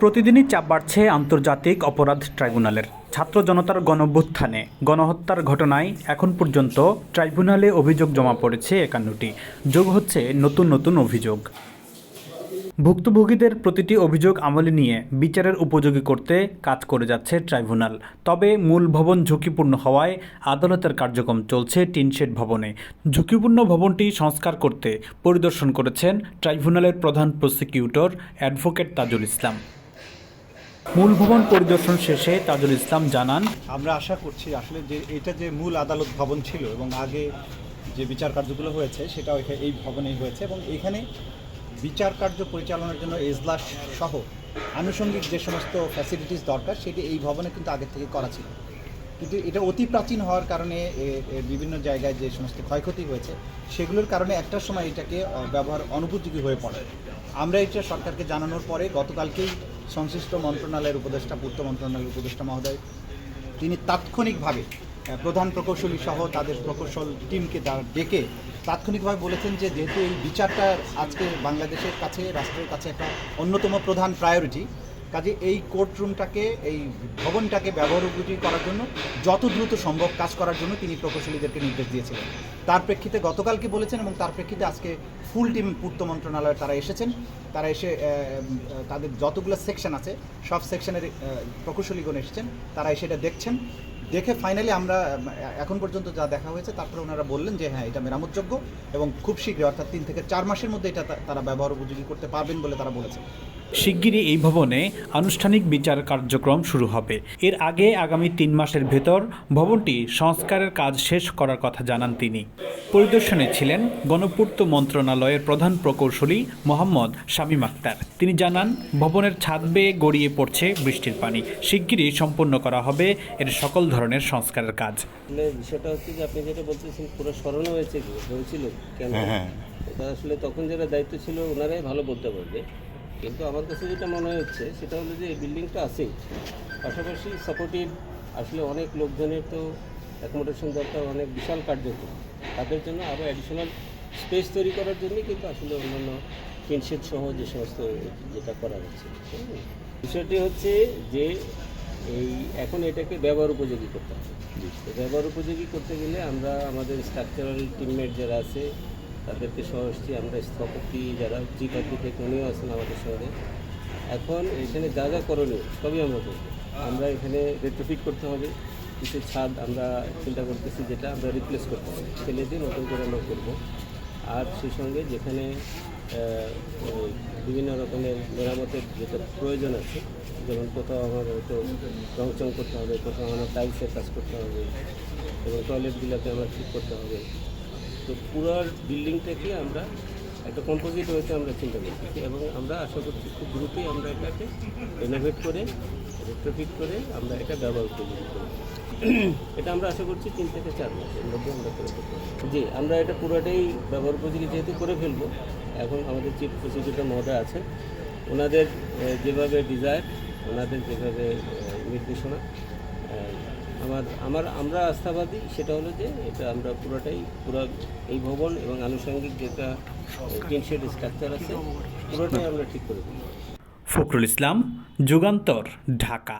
প্রতিদিনই চাপ বাড়ছে আন্তর্জাতিক অপরাধ ট্রাইব্যুনালের। ছাত্র জনতার গণভ্যুত্থানে গণহত্যার ঘটনায় এখন পর্যন্ত ট্রাইব্যুনালে অভিযোগ জমা পড়েছে একান্নটি। যোগ হচ্ছে নতুন নতুন অভিযোগ। ভুক্তভোগীদের প্রতিটি অভিযোগ আমলে নিয়ে বিচারের উপযোগী করতে কাজ করে যাচ্ছে ট্রাইব্যুনাল। তবে মূল ভবন ঝুঁকিপূর্ণ হওয়ায় আদালতের কার্যক্রম চলছে টিনশেড ভবনে। ঝুঁকিপূর্ণ ভবনটি সংস্কার করতে পরিদর্শন করেছেন ট্রাইব্যুনালের প্রধান প্রসিকিউটর অ্যাডভোকেট তাজুল ইসলাম। মূল ভবন পরিদর্শন শেষে তাজুল ইসলাম জানান, আমরা আশা করছি আসলে যে এটা যে মূল আদালত ভবন ছিল এবং আগে যে বিচার কার্যগুলো হয়েছে এখা- এই ভবনেই হয়েছে এবং এখানে বিচার কার্য পরিচালনার জন্য এজলাস সহ আনুষঙ্গিক যে সমস্ত ফ্যাসিলিটিস দরকার, সেটি এই ভবনে কিন্তু আগে থেকে করা ছিল। কিন্তু এটা অতি প্রাচীন হওয়ার কারণে বিভিন্ন জায়গায় যে সমস্ত ক্ষয়ক্ষতি হয়েছে, সেগুলোর কারণে একটা সময় এটাকে ব্যবহার অনুপযোগী হয়ে পড়ে। আমরা এটা সরকারকে জানানোর পরে গতকালকেই সংশ্লিষ্ট মন্ত্রণালয়ের উপদেষ্টা, পূর্ত মন্ত্রণালয়ের উপদেষ্টা মহোদয়, তিনি তাৎক্ষণিকভাবে প্রধান প্রকৌশলী সহ তাদের প্রকৌশল টিমকে তার ডেকে তাৎক্ষণিকভাবে বলেছেন যে যেহেতু এই বিচারটা আজকে বাংলাদেশের কাছে, রাষ্ট্রের কাছে একটা অন্যতম প্রধান প্রায়োরিটি কাজে এই কোর্টরুমটাকে এই ভবনটাকে ব্যবহার উপযোগী করার জন্য, যত দ্রুত সম্ভব কাজ করার জন্য তিনি প্রকৌশলীদেরকে নির্দেশ দিয়েছিলেন। তার প্রেক্ষিতে গতকালকে বলেছেন এবং তার প্রেক্ষিতে আজকে ফুল টিম পূর্ত মন্ত্রণালয়ে তারা এসেছেন। তারা এসে তাদের যতগুলো সেকশন আছে, সব সেকশনের প্রকৌশলীগণ এসেছেন, তারা এসে এটা দেখছেন। দেখে ফাইনালি আমরা এখন পর্যন্ত যা দেখা হয়েছে, তারপরে ওনারা বললেন যে হ্যাঁ এটা মেরামতযোগ্য এবং খুব শীঘ্রই, অর্থাৎ তিন থেকে চার মাসের মধ্যে এটা তারা ব্যবহার উপযোগী করতে পারবেন বলে তারা বলেছেন। শিগগিরই এই ভবনে আনুষ্ঠানিক বিচার কার্যক্রম শুরু হবে। এর আগে আগামী তিন মাসের ভেতর ভবনটি সংস্কারের কাজ শেষ করার কথা জানান তিনি। পরিদর্শনে ছিলেন গণপূর্ত মন্ত্রণালয়ের প্রধান প্রকৌশলী মোহাম্মদ শামীম আক্তার। তিনি জানান ভবনের ছাদ বেয়ে গড়িয়ে পড়ছে বৃষ্টির পানি। শিগগিরই সম্পন্ন করা হবে এর সকল ধরনের সংস্কারের কাজ। আসলে বিষয়টা হচ্ছে যে আপনি যেটা বলতেছেন পুরো স্মরণ হয়েছে হয়েছিল কেন? এটা আসলে তখন যারা দায়িত্ব ছিল ওনারাই ভালো বলতে পারবে। কিন্তু আমার কাছে যেটা মনে হচ্ছে সেটা হলো যে এই বিল্ডিংটা আছেই পাশাপাশি সাপোর্টিভ আসলে অনেক লোকজনের তো অ্যাকোমোডেশন দরকার অনেক বিশাল কার্যক্রম। তাদের জন্য আরও অ্যাডিশনাল স্পেস তৈরি করার জন্যই কিন্তু আসলে অন্যান্য টিনশেড সহ যে সমস্ত যেটা করা হচ্ছে। বিষয়টি হচ্ছে যে এই এখন এটাকে ব্যবহার উপযোগী করতে হবে। ব্যবহার উপযোগী করতে গেলে আমরা আমাদের স্ট্রাকচারাল টিমমেট যারা আছে তাদেরকে সহ এসছি। আমরা স্থপতি যারা জিপ আর্কিটেক্ট উনিও আছেন আমাদের শহরে এখন এখানে যা যা করণীয়, সবই আমরা আমরা এখানে রেট্রোফিট করতে হবে, কিছু ছাদ আমরা চিন্তা করতেছি যেটা আমরা রিপ্লেস করতে হবে। ফেলে দিয়ে নতুন করে আমরা করব। আর সেই সঙ্গে যেখানে বিভিন্ন রকমের মেরামতের যেটা প্রয়োজন আছে, যেমন কোথাও আমার হয়তো রং চং করতে হবে, কোথাও আমার টাইলসের কাজ করতে হবে, এবং টয়লেটগুলোকে আমার ঠিক করতে হবে। তো পুরো বিল্ডিংটাকে আমরা একটা কম্পোজিট ওয়েতে আমরা চিন্তা করতেছি এবং আমরা আশা করছি খুব দ্রুতই আমরা এটাকে রেনোভেট করে রেট্রোফিট করে আমরা এটা ব্যবহার করব এটা আমরা আশা করছি তিন থেকে চার মাসের মধ্যে আমরা করে জি, আমরা এটা পুরোটাই ব্যবহার উপযোগী যেহেতু করে ফেলব, এখন আমাদের চিফ প্রসিকিউটর মহোদয় আছেন। ওনাদের যেভাবে ডিজায়ার ওনাদের যেভাবে নির্দেশনা আমার আমার, আমরা আস্থাবাদী, সেটা হলো যে এটা আমরা পুরোটাই, পুরো এই ভবন এবং আনুষঙ্গিক যেটা টিনশেড স্ট্রাকচার আছে, পুরোটাই আমরা ঠিক করে দিই। ফখরুল ইসলাম, যুগান্তর, ঢাকা।